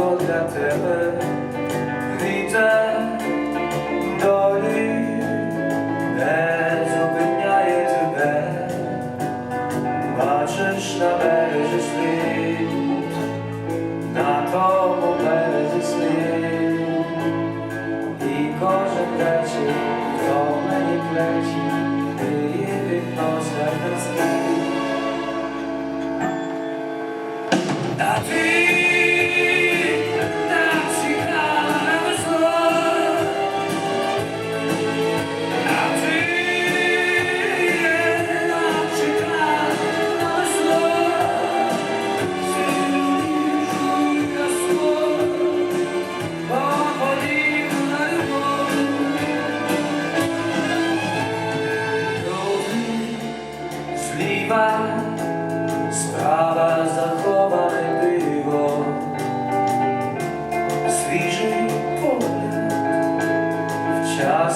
небо для тебе війде долі, не зупиняє тебе, бачиш на березі слід, на тому березі слід, і кожен речі, то мені плечі, і відносно.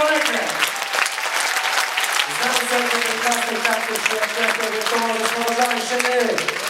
koledze! Znamy sobie te klasy, klasy, przyjaciół, to może poważamy się my!